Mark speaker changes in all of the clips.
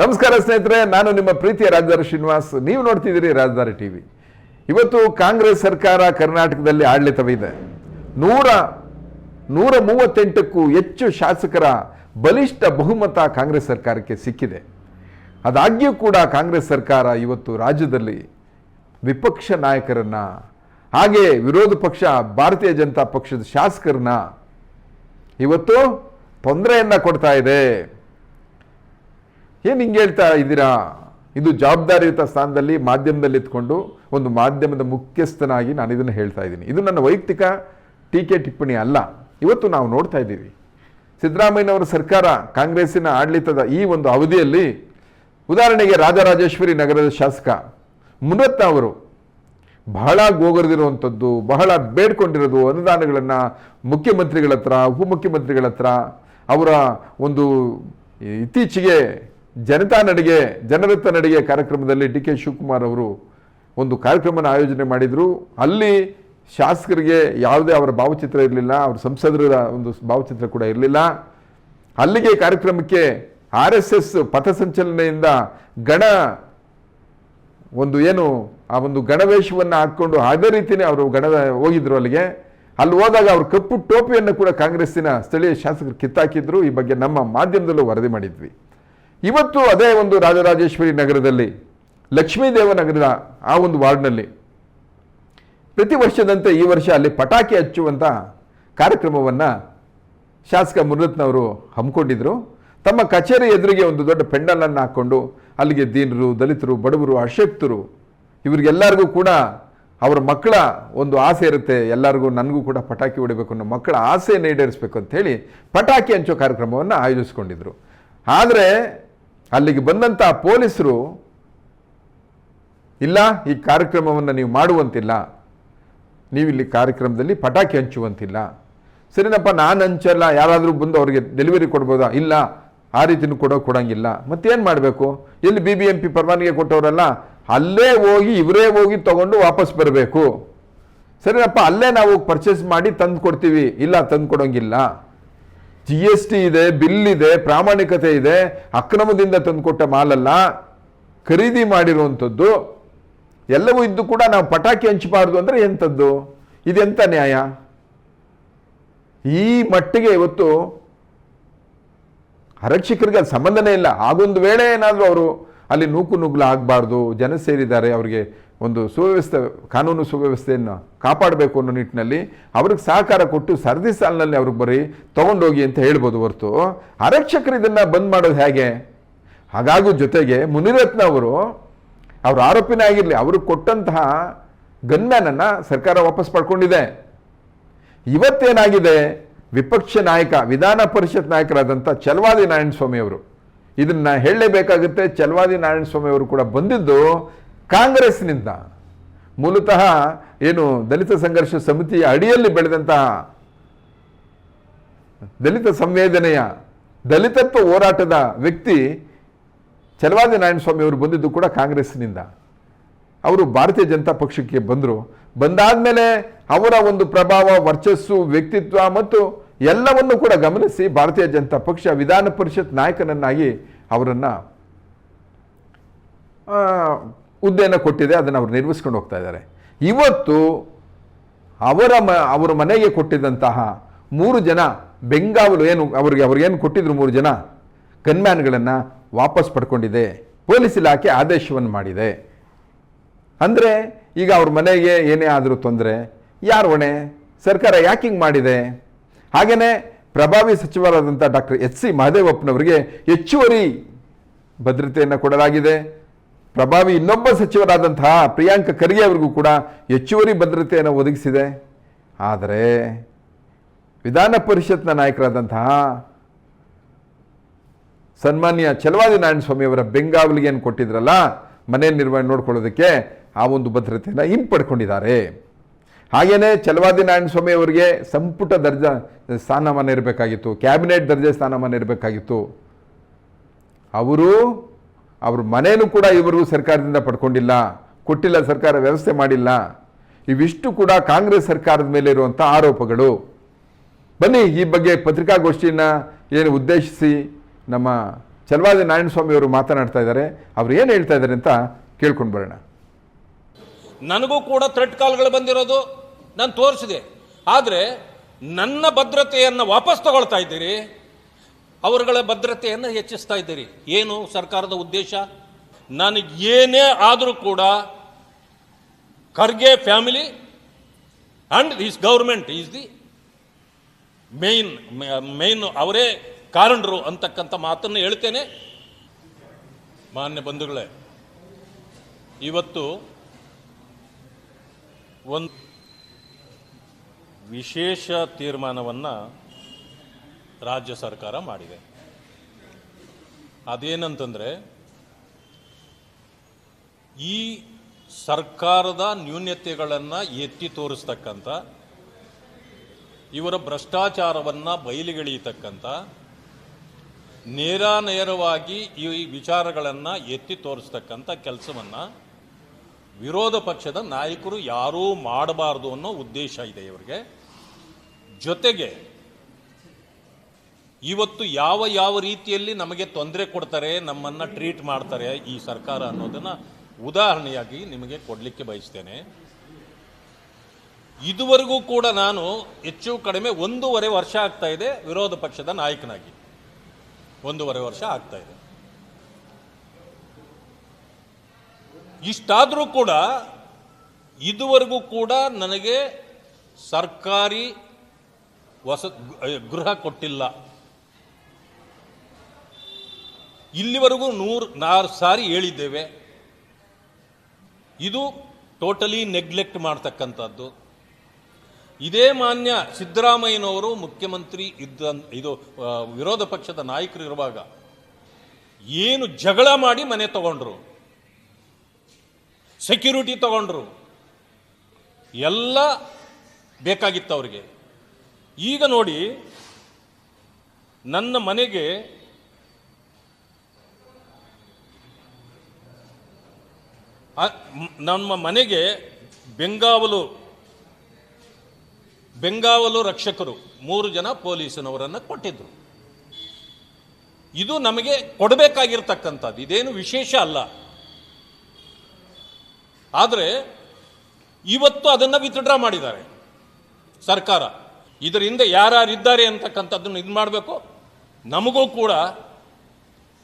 Speaker 1: ನಮಸ್ಕಾರ ಸ್ನೇಹಿತರೆ, ನಾನು ನಿಮ್ಮ ಪ್ರೀತಿಯ ರಾಜಧಾರಿ ಶ್ರೀನಿವಾಸ್. ನೀವು ನೋಡ್ತಿದ್ದೀರಿ ರಾಜಧಾರಿ ಟಿವಿ ಇವತ್ತು ಕಾಂಗ್ರೆಸ್ ಸರ್ಕಾರ ಕರ್ನಾಟಕದಲ್ಲಿ ಆಡಳಿತವಿದೆ. ನೂರ ನೂರ ಮೂವತ್ತೆಂಟಕ್ಕೂ ಹೆಚ್ಚು ಶಾಸಕರ ಬಲಿಷ್ಠ ಬಹುಮತ ಕಾಂಗ್ರೆಸ್ ಸರ್ಕಾರಕ್ಕೆ ಸಿಕ್ಕಿದೆ. ಅದಾಗ್ಯೂ ಕೂಡ ಕಾಂಗ್ರೆಸ್ ಸರ್ಕಾರ ಇವತ್ತು ರಾಜ್ಯದಲ್ಲಿ ವಿಪಕ್ಷ ನಾಯಕರನ್ನ, ಹಾಗೆ ವಿರೋಧ ಪಕ್ಷ, ಭಾರತೀಯ ಜನತಾ ಪಕ್ಷದ ಶಾಸಕರನ್ನ ಇವತ್ತು ತೊಂದರೆಯನ್ನು ಕೊಡ್ತಾ ಇದೆ. ಏನು ಹಿಂಗೆ ಹೇಳ್ತಾ ಇದ್ದೀರಾ? ಇದು ಜವಾಬ್ದಾರಿಯುತ ಸ್ಥಾನದಲ್ಲಿ ಮಾಧ್ಯಮದಲ್ಲಿ ಇದ್ಕೊಂಡು ಒಂದು ಮಾಧ್ಯಮದ ಮುಖ್ಯಸ್ಥನಾಗಿ ನಾನು ಇದನ್ನು ಹೇಳ್ತಾ ಇದ್ದೀನಿ. ಇದು ನನ್ನ ವೈಯಕ್ತಿಕ ಟೀಕೆ ಟಿಪ್ಪಣಿ ಅಲ್ಲ. ಇವತ್ತು ನಾವು ನೋಡ್ತಾ ಇದ್ದೀವಿ. ಸಿದ್ದರಾಮಯ್ಯನವರ ಸರ್ಕಾರ ಕಾಂಗ್ರೆಸ್ಸಿನ ಆಡಳಿತದ ಈ ಒಂದು ಅವಧಿಯಲ್ಲಿ ಉದಾಹರಣೆಗೆ ರಾಜರಾಜೇಶ್ವರಿ ನಗರದ ಶಾಸಕ ಮುನತ್ತ ಅವರು ಬಹಳ ಗೋಗರದಿರುವಂಥದ್ದು, ಬಹಳ ಬೇಡ್ಕೊಂಡಿರೋದು ಅನುದಾನಗಳನ್ನು ಮುಖ್ಯಮಂತ್ರಿಗಳ ಹತ್ರ, ಉಪಮುಖ್ಯಮಂತ್ರಿಗಳ ಹತ್ರ ಅವರ ಒಂದು ಇತ್ತೀಚೆಗೆ ಜನತಾ ನಡಿಗೆ, ಜನರತ್ತ ನಡಿಗೆ ಕಾರ್ಯಕ್ರಮದಲ್ಲಿ ಡಿ ಕೆ ಶಿವಕುಮಾರ್ ಅವರು ಒಂದು ಕಾರ್ಯಕ್ರಮನ ಆಯೋಜನೆ ಮಾಡಿದರು. ಅಲ್ಲಿ ಶಾಸಕರಿಗೆ ಯಾವುದೇ ಅವರ ಭಾವಚಿತ್ರ ಇರಲಿಲ್ಲ, ಅವ್ರ ಸಂಸದರ ಒಂದು ಭಾವಚಿತ್ರ ಕೂಡ ಇರಲಿಲ್ಲ. ಅಲ್ಲಿಗೆ ಕಾರ್ಯಕ್ರಮಕ್ಕೆ ಆರ್ ಎಸ್ ಎಸ್ ಪಥಸಂಚಲನೆಯಿಂದ ಗಣ ಒಂದು ಏನು, ಆ ಒಂದು ಗಣವೇಷವನ್ನು ಹಾಕ್ಕೊಂಡು ಅದೇ ರೀತಿಯೇ ಅವರು ಗಣದ ಹೋಗಿದ್ರು ಅಲ್ಲಿಗೆ. ಅಲ್ಲಿ ಹೋದಾಗ ಅವರು ಕಪ್ಪು ಟೋಪಿಯನ್ನು ಕೂಡ ಕಾಂಗ್ರೆಸ್ಸಿನ ಸ್ಥಳೀಯ ಶಾಸಕರು ಕಿತ್ತಾಕಿದ್ರು. ಈ ಬಗ್ಗೆ ನಮ್ಮ ಮಾಧ್ಯಮದಲ್ಲೂ ವರದಿ ಮಾಡಿದ್ವಿ. ಇವತ್ತು ಅದೇ ಒಂದು ರಾಜರಾಜೇಶ್ವರಿ ನಗರದಲ್ಲಿ ಲಕ್ಷ್ಮೀದೇವ ನಗರದ ಆ ಒಂದು ವಾರ್ಡ್ನಲ್ಲಿ. ಪ್ರತಿ ವರ್ಷದಂತೆ ಈ ವರ್ಷ ಅಲ್ಲಿ ಪಟಾಕಿ ಹಚ್ಚುವಂಥ ಕಾರ್ಯಕ್ರಮವನ್ನು ಶಾಸಕ ಮುರತ್ನವರು ಹಮ್ಮಿಕೊಂಡಿದ್ದರು ತಮ್ಮ ಕಚೇರಿ ಎದುರಿಗೆ ಒಂದು ದೊಡ್ಡ ಪೆಂಡಲನ್ನು ಹಾಕ್ಕೊಂಡು ಅಲ್ಲಿಗೆ ದೀನರು, ದಲಿತರು, ಬಡವರು, ಅಶಕ್ತರು, ಇವರಿಗೆಲ್ಲರಿಗೂ ಕೂಡ ಅವರ ಮಕ್ಕಳ ಒಂದು ಆಸೆ ಇರುತ್ತೆ. ಎಲ್ಲರಿಗೂ ನನಗೂ ಕೂಡ ಪಟಾಕಿ ಹೊಡಿಬೇಕು ಅನ್ನೋ ಮಕ್ಕಳ ಆಸೆಯನ್ನು ಈಡೇರಿಸಬೇಕು ಅಂತ ಹೇಳಿ ಪಟಾಕಿ ಹಂಚೋ ಕಾರ್ಯಕ್ರಮವನ್ನು ಆಯೋಜಿಸ್ಕೊಂಡಿದ್ರು. ಆದರೆ ಅಲ್ಲಿಗೆ ಬಂದಂಥ ಪೊಲೀಸರು, ಇಲ್ಲ, ಈ ಕಾರ್ಯಕ್ರಮವನ್ನು ನೀವು ಮಾಡುವಂತಿಲ್ಲ. ನೀವು ಇಲ್ಲಿ ಕಾರ್ಯಕ್ರಮದಲ್ಲಿ ಪಟಾಕಿ ಹಂಚುವಂತಿಲ್ಲ. ಸರಿನಪ್ಪ, ನಾನು ಹಂಚಲ್ಲ, ಯಾರಾದರೂ ಬಂದು ಅವರಿಗೆ ಡೆಲಿವರಿ ಕೊಡ್ಬೋದಾ? ಇಲ್ಲ. ಆ ರೀತಿನೂ ಕೊಡೋ ಕೊಡೋಂಗಿಲ್ಲ. ಮತ್ತೇನು ಮಾಡಬೇಕು? ಎಲ್ಲಿ ಬಿ ಬಿ ಎಂ ಪಿ ಪರವಾನಗಿ ಕೊಟ್ಟವರಲ್ಲ, ಅಲ್ಲೇ ಹೋಗಿ, ಇವರೇ ಹೋಗಿ ತೊಗೊಂಡು ವಾಪಸ್ ಬರಬೇಕು. ಸರಿನಪ್ಪ, ಅಲ್ಲೇ ನಾವು ಪರ್ಚೇಸ್ ಮಾಡಿ ತಂದು ಕೊಡ್ತೀವಿ. ಇಲ್ಲ, ತಂದು ಕೊಡೋಂಗಿಲ್ಲ. ಜಿ ಎಸ್ ಟಿ ಇದೆ ಬಿಲ್ ಇದೆ, ಪ್ರಾಮಾಣಿಕತೆ ಇದೆ, ಅಕ್ರಮದಿಂದ ತಂದುಕೊಟ್ಟ ಮಾಲಲ್ಲ ಖರೀದಿ ಮಾಡಿರುವಂಥದ್ದು, ಎಲ್ಲವೂ ಇದ್ದು ಕೂಡ ನಾವು ಪಟಾಕಿ ಹಂಚಬಾರ್ದು ಅಂದರೆ ಎಂಥದ್ದು? ಇದೆಂಥ ನ್ಯಾಯ? ಈ ಮಟ್ಟಿಗೆ ಇವತ್ತು ಆರಕ್ಷಕರಿಗೆ ಅದು ಸಂಬಂಧನೇ ಇಲ್ಲ. ಆಗೊಂದು ವೇಳೆ ಏನಾದರೂ ಅವರು ಅಲ್ಲಿ ನೂಕು ನುಗ್ಲು ಆಗಬಾರ್ದು, ಜನ ಸೇರಿದ್ದಾರೆ, ಅವರಿಗೆ ಒಂದು ಸುವ್ಯವಸ್ಥೆ, ಕಾನೂನು ಸುವ್ಯವಸ್ಥೆಯನ್ನು ಕಾಪಾಡಬೇಕು ಅನ್ನೋ ನಿಟ್ಟಿನಲ್ಲಿ ಅವ್ರಿಗೆ ಸಹಕಾರ ಕೊಟ್ಟು ಸರದಿ ಸಾಲಿನಲ್ಲಿ ಅವ್ರಿಗೆ ಬರೀ ತೊಗೊಂಡೋಗಿ ಅಂತ ಹೇಳ್ಬೋದು ಹೊರತು. ಆರಕ್ಷಕರು ಇದನ್ನು ಬಂದ್ ಮಾಡೋದು ಹೇಗೆ? ಹಾಗಾಗೂ ಜೊತೆಗೆ ಮುನಿರತ್ನ ಅವರು ಅವ್ರ ಆರೋಪಿನೇ ಆಗಿರಲಿ, ಅವರು ಕೊಟ್ಟಂತಹ ಗನ್ಮ್ಯಾನನ್ನು ಸರ್ಕಾರ ವಾಪಸ್ ಪಡ್ಕೊಂಡಿದೆ. ಇವತ್ತೇನಾಗಿದೆ? ವಿಪಕ್ಷ ನಾಯಕ, ವಿಧಾನ ಪರಿಷತ್ ನಾಯಕರಾದಂಥ ಚಲವಾದಿ ನಾರಾಯಣ ಸ್ವಾಮಿ ಅವರು. ಇದನ್ನ ಹೇಳಲೇಬೇಕಾಗುತ್ತೆ. ಚಲವಾದಿ ನಾರಾಯಣ ಸ್ವಾಮಿ ಅವರು ಕೂಡ ಬಂದಿದ್ದು ಕಾಂಗ್ರೆಸ್ನಿಂದ. ಮೂಲತಃ ಏನು ದಲಿತ ಸಂಘರ್ಷ ಸಮಿತಿಯ ಅಡಿಯಲ್ಲಿ ಬೆಳೆದಂತಹ ದಲಿತ ಸಂವೇದನೆಯ, ದಲಿತತ್ವ ಹೋರಾಟದ ವ್ಯಕ್ತಿ ಚಲವಾದಿ ನಾರಾಯಣ ಸ್ವಾಮಿ ಅವರು ಬಂದಿದ್ದು ಕೂಡ ಕಾಂಗ್ರೆಸ್ನಿಂದ. ಅವರು ಭಾರತೀಯ ಜನತಾ ಪಕ್ಷಕ್ಕೆ ಬಂದರು. ಬಂದಾದ ಮೇಲೆ ಅವರ ಒಂದು ಪ್ರಭಾವ, ವರ್ಚಸ್ಸು, ವ್ಯಕ್ತಿತ್ವ ಮತ್ತು ಎಲ್ಲವನ್ನು ಕೂಡ ಗಮನಿಸಿ ಭಾರತೀಯ ಜನತಾ ಪಕ್ಷ ವಿಧಾನ ಪರಿಷತ್ ನಾಯಕನನ್ನಾಗಿ ಅವರನ್ನು ಹುದ್ದೆಯನ್ನು ಕೊಟ್ಟಿದೆ, ಅದನ್ನು ಅವರು ನಿರ್ಮಿಸ್ಕೊಂಡು ಹೋಗ್ತಾ ಇದ್ದಾರೆ. ಇವತ್ತು ಅವರ ಮ, ಅವರ ಮನೆಗೆ ಕೊಟ್ಟಿದ್ದಂತಹ ಮೂರು ಜನ ಬೆಂಗಾವಲು ಏನು, ಅವರಿಗೆ ಅವ್ರಿಗೇನು ಕೊಟ್ಟಿದ್ರು ಮೂರು ಜನ? ಗನ್ಮ್ಯಾನ್ಗಳನ್ನು ವಾಪಸ್ ಪಡ್ಕೊಂಡಿದೆ. ಪೊಲೀಸ್ ಇಲಾಖೆ ಆದೇಶವನ್ನು ಮಾಡಿದೆ. ಅಂದರೆ ಈಗ ಅವ್ರ ಮನೆಗೆ ಏನೇ ಆದರೂ ತೊಂದರೆ, ಯಾರು ಹೊಣೆ? ಸರ್ಕಾರ ಯಾಕೆ ಹಿಂಗೆ ಮಾಡಿದೆ? ಹಾಗೆಯೇ ಪ್ರಭಾವಿ ಸಚಿವರಾದಂಥ ಡಾಕ್ಟರ್ ಎಚ್ ಸಿ ಮಹದೇವಪ್ಪನವರಿಗೆ ಹೆಚ್ಚುವರಿ ಭದ್ರತೆಯನ್ನು ಕೊಡಲಾಗಿದೆ. ಪ್ರಭಾವಿ ಇನ್ನೊಬ್ಬ ಸಚಿವರಾದಂತಹ ಪ್ರಿಯಾಂಕ ಖರ್ಗೆ ಅವರಿಗೂ ಕೂಡ ಹೆಚ್ಚುವರಿ ಭದ್ರತೆಯನ್ನು ಒದಗಿಸಿದೆ. ಆದರೆ ವಿಧಾನ ಪರಿಷತ್ನ ನಾಯಕರಾದಂತಹ ಸನ್ಮಾನ್ಯ ಚಲವಾದಿ ಸ್ವಾಮಿ ಅವರ ಬೆಂಗಾವಲಿಗೆ ಏನು ಕೊಟ್ಟಿದ್ರಲ್ಲ, ಮನೆ ನಿರ್ವಹಣೆ ನೋಡ್ಕೊಳ್ಳೋದಕ್ಕೆ ಆ ಒಂದು ಭದ್ರತೆಯನ್ನು ಹಿಂಪಡ್ಕೊಂಡಿದ್ದಾರೆ. ಹಾಗೆಯೇ ಚಲವಾದಿ ನಾರಾಯಣ ಸ್ವಾಮಿ ಅವರಿಗೆ ಸಂಪುಟ ದರ್ಜೆ ಸ್ಥಾನಮಾನ ಇರಬೇಕಾಗಿತ್ತು, ಕ್ಯಾಬಿನೆಟ್ ದರ್ಜೆ ಸ್ಥಾನಮಾನ ಇರಬೇಕಾಗಿತ್ತು. ಅವರು, ಅವ್ರ ಮನೇನೂ ಕೂಡ ಇವರಿಗೂ ಸರ್ಕಾರದಿಂದ ಪಡ್ಕೊಂಡಿಲ್ಲ, ಕೊಟ್ಟಿಲ್ಲ, ಸರ್ಕಾರ ವ್ಯವಸ್ಥೆ ಮಾಡಿಲ್ಲ. ಇವಿಷ್ಟು ಕೂಡ ಕಾಂಗ್ರೆಸ್ ಸರ್ಕಾರದ ಮೇಲೆ ಇರುವಂಥ ಆರೋಪಗಳು. ಬನ್ನಿ, ಈ ಬಗ್ಗೆ ಪತ್ರಿಕಾಗೋಷ್ಠಿಯನ್ನು ಏನು ಉದ್ದೇಶಿಸಿ ನಮ್ಮ ಚಲವಾದಿ ನಾರಾಯಣಸ್ವಾಮಿ ಅವರು ಮಾತನಾಡ್ತಾ ಇದ್ದಾರೆ. ಅವ್ರು ಏನು ಹೇಳ್ತಾ ಇದ್ದಾರೆ ಅಂತ ಕೇಳ್ಕೊಂಡು ಬರೋಣ.
Speaker 2: ನನಗೂ ಕೂಡ ಥ್ರೆಟ್ ಕಾಲ್ಗಳು ಬಂದಿರೋದು. ನಾನು ತೋರಿಸಿದೆ. ಆದರೆ ನನ್ನ ಭದ್ರತೆಯನ್ನು ವಾಪಸ್ ತಗೊಳ್ತಾ ಇದ್ದೀರಿ. ಅವರುಗಳ ಭದ್ರತೆಯನ್ನು ಹೆಚ್ಚಿಸ್ತಾ ಇದ್ದೀರಿ. ಏನು ಸರ್ಕಾರದ ಉದ್ದೇಶ? ನನಗೆ ಏನೇ ಆದರೂ ಕೂಡ Kharge family and is government is the main main ಅವರೇ ಕಾರಣರು ಅಂತಕ್ಕಂಥ ಮಾತನ್ನು ಹೇಳ್ತೇನೆ. ಮಾನ್ಯ ಬಂಧುಗಳೇ, ಇವತ್ತು ಒಂದು ವಿಶೇಷ ತೀರ್ಮಾನವನ್ನು ರಾಜ್ಯ ಸರ್ಕಾರ ಮಾಡಿದೆ. ಅದೇನಂತಂದರೆ, ಈ ಸರ್ಕಾರದ ನ್ಯೂನ್ಯತೆಗಳನ್ನು ಎತ್ತಿ ತೋರಿಸ್ತಕ್ಕಂಥ, ಇವರ ಭ್ರಷ್ಟಾಚಾರವನ್ನು ಬಯಲಿಗೆಳೆಯತಕ್ಕಂಥ, ನೇರ ನೇರವಾಗಿ ಈ ವಿಚಾರಗಳನ್ನು ಎತ್ತಿ ತೋರಿಸ್ತಕ್ಕಂಥ ಕೆಲಸವನ್ನು ವಿರೋಧ ಪಕ್ಷದ ನಾಯಕರು ಯಾರೂ ಮಾಡಬಾರ್ದು ಅನ್ನೋ ಉದ್ದೇಶ ಇದೆ ಇವರಿಗೆ. ಜೊತೆಗೆ ಇವತ್ತು ಯಾವ ಯಾವ ರೀತಿಯಲ್ಲಿ ನಮಗೆ ತೊಂದರೆ ಕೊಡ್ತಾರೆ, ನಮ್ಮನ್ನು ಟ್ರೀಟ್ ಮಾಡ್ತಾರೆ ಈ ಸರ್ಕಾರ ಅನ್ನೋದನ್ನು ಉದಾಹರಣೆಯಾಗಿ ನಿಮಗೆ ಕೊಡಲಿಕ್ಕೆ ಬಯಸ್ತೇನೆ. ಇದುವರೆಗೂ ಕೂಡ ನಾನು ಹೆಚ್ಚು ಕಡಿಮೆ ಒಂದೂವರೆ ವರ್ಷ ಆಗ್ತಾ ಇದೆ ವಿರೋಧ ಪಕ್ಷದ ನಾಯಕನಾಗಿ. ಒಂದೂವರೆ ವರ್ಷ ಆಗ್ತಾ ಇದೆ. ಇಷ್ಟಾದರೂ ಕೂಡ ಇದುವರೆಗೂ ಕೂಡ ನನಗೆ ಸರ್ಕಾರಿ ವಸ ಗೃಹ ಕೊಟ್ಟಿಲ್ಲ. ಇಲ್ಲಿವರೆಗೂ ನೂರು, ನಾರು ಸಾರಿ ಹೇಳಿದ್ದೇವೆ. ಇದು ಟೋಟಲಿ ನೆಗ್ಲೆಕ್ಟ್ ಮಾಡ್ತಕ್ಕಂಥದ್ದು. ಇದೇ ಮಾನ್ಯ ಸಿದ್ದರಾಮಯ್ಯನವರು ಮುಖ್ಯಮಂತ್ರಿ ಇದ್ದ, ಇದು ವಿರೋಧ ಪಕ್ಷದ ನಾಯಕರು ಇರುವಾಗ ಏನು ಜಗಳ ಮಾಡಿ ಮನೆ ತಗೊಂಡ್ರು. ಸೆಕ್ಯೂರಿಟಿ ತಗೊಂಡ್ರು. ಎಲ್ಲ ಬೇಕಾಗಿತ್ತು ಅವರಿಗೆ ಈಗ ನೋಡಿ, ನನ್ನ ಮನೆಗೆ ನಮ್ಮ ಮನೆಗೆ ಬೆಂಗಾವಲು ಬೆಂಗಾವಲು ರಕ್ಷಕರು, ಮೂರು ಜನ ಪೊಲೀಸನವರನ್ನು ಕೊಟ್ಟಿದ್ದರು ಇದು ನಮಗೆ ಕೊಡಬೇಕಾಗಿರ್ತಕ್ಕಂಥದ್ದು. ಇದೇನು ವಿಶೇಷ ಅಲ್ಲ. ಆದರೆ ಇವತ್ತು ಅದನ್ನು ವಿತ್ಡ್ರಾ ಮಾಡಿದ್ದಾರೆ. ಸರ್ಕಾರ. ಇದರಿಂದ ಯಾರ್ಯಾರಿದ್ದಾರೆ ಅಂತಕ್ಕಂಥದ್ದನ್ನು ಇದು ಮಾಡಬೇಕು. ನಮಗೂ ಕೂಡ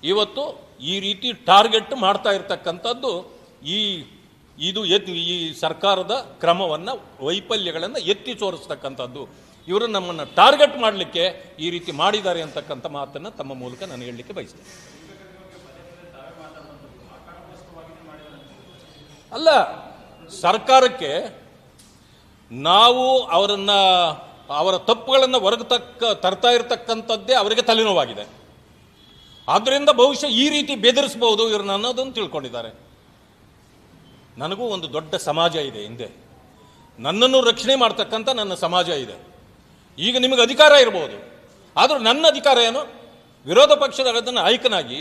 Speaker 2: ಇವತ್ತು ಈ ರೀತಿ ಟಾರ್ಗೆಟ್ ಮಾಡ್ತಾ ಇರತಕ್ಕಂಥದ್ದು ಈ, ಇದು ಎತ್, ಈ ಸರ್ಕಾರದ ಕ್ರಮವನ್ನು, ವೈಫಲ್ಯಗಳನ್ನು ಎತ್ತಿ ತೋರಿಸ್ತಕ್ಕಂಥದ್ದು. ಇವರು ನಮ್ಮನ್ನು ಟಾರ್ಗೆಟ್ ಮಾಡಲಿಕ್ಕೆ ಈ ರೀತಿ ಮಾಡಿದ್ದಾರೆ ಅಂತಕ್ಕಂಥ ಮಾತನ್ನು ತಮ್ಮ ಮೂಲಕ ನಾನು ಹೇಳಲಿಕ್ಕೆ ಬಯಸ್ತೇನೆ. ಅಲ್ಲ, ಸರ್ಕಾರಕ್ಕೆ ನಾವು ಅವರನ್ನ, ಅವರ ತಪ್ಪುಗಳನ್ನು ಹೊರಗೆ ತಕ್ಕ ತರ್ತಾ ಇರತಕ್ಕಂಥದ್ದೇ ಅವರಿಗೆ ತಲೆನೋವಾಗಿದೆ. ಆದ್ದರಿಂದ ಬಹುಶಃ ಈ ರೀತಿ ಬೆದರಿಸಬಹುದು ಇವ್ರನ್ನ ಅನ್ನೋದನ್ನು ತಿಳ್ಕೊಂಡಿದ್ದಾರೆ. ನನಗೂ ಒಂದು ದೊಡ್ಡ ಸಮಾಜ ಇದೆ ಹಿಂದೆ. ನನ್ನನ್ನು ರಕ್ಷಣೆ ಮಾಡ್ತಕ್ಕಂಥ ನನ್ನ ಸಮಾಜ ಇದೆ. ಈಗ ನಿಮಗೆ ಅಧಿಕಾರ ಇರಬಹುದು ಆದರೂ ನನ್ನ ಅಧಿಕಾರ ಏನು? ವಿರೋಧ ಪಕ್ಷದ ನಾಯಕನಾಗಿ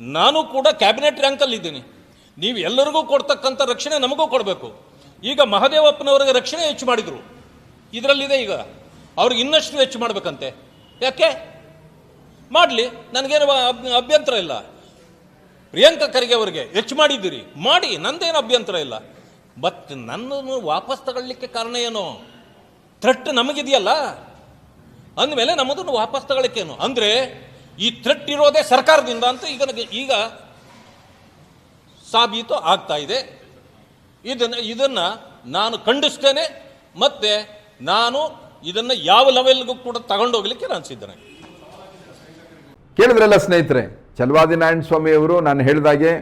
Speaker 2: ನಾನು ಕೂಡ ಕ್ಯಾಬಿನೆಟ್ ರ್ಯಾಂಕಲ್ಲಿದ್ದೀನಿ ನೀವು ಎಲ್ಲರಿಗೂ ಕೊಡ್ತಕ್ಕಂಥ ರಕ್ಷಣೆ ನಮಗೂ ಕೊಡಬೇಕು. ಈಗ ಮಹದೇವಪ್ಪನವರಿಗೆ ರಕ್ಷಣೆ ಹೆಚ್ಚು ಮಾಡಿದರು. ಇದರಲ್ಲಿದೆ ಈಗ. ಅವ್ರಿಗೆ ಇನ್ನಷ್ಟು ಹೆಚ್ಚು ಮಾಡಬೇಕಂತೆ. ಯಾಕೆ? ಮಾಡಲಿ. ನನಗೇನು ಅಭ್ಯಂತರ ಇಲ್ಲ. ಪ್ರಿಯಾಂಕಾ ಖರ್ಗೆ ಅವರಿಗೆ ಹೆಚ್ಚು ಮಾಡಿದ್ದೀರಿ. ಮಾಡಿ. ನಂದೇನು ಅಭ್ಯಂತರ ಇಲ್ಲ. ಬಟ್ ನನ್ನನ್ನು ವಾಪಸ್ ತಗೊಳ್ಳಿಕ್ಕೆ ಕಾರಣ ಏನು? ಥ್ರೆಟ್ ನಮಗಿದೆಯಲ್ಲ? ಅಂದಮೇಲೆ ನಮ್ಮದನ್ನು ವಾಪಸ್ ತಗೊಳ್ಳಿಕ್ಕೇನು? ಅಂದರೆ ಈ ಥ್ರೆಟ್ ಇರೋದೇ ಸರ್ಕಾರದಿಂದ ಅಂತ ಈಗ ಈಗ ಸಾಬೀತು ಆಗ್ತಾ ಇದೆ. ಇದನ್ನು ಇದನ್ನು ನಾನು ಖಂಡಿಸ್ತೇನೆ ಮತ್ತೆ ನಾನು ಇದನ್ನು ಯಾವ ಲೆವೆಲ್ಗೂ ಕೂಡ ತಗೊಂಡೋಗ್ಲಿಕ್ಕೆ ನಾನು ಸಿದ್ಧನಾಗಿ
Speaker 1: ಕೇಳಿದ್ರಲ್ಲ ಸ್ನೇಹಿತರೆ ಚಲುವಾದಿ ನಾರಾಯಣ ಸ್ವಾಮಿ ಅವರು ನಾನು ಹೇಳಿದಾಗೆ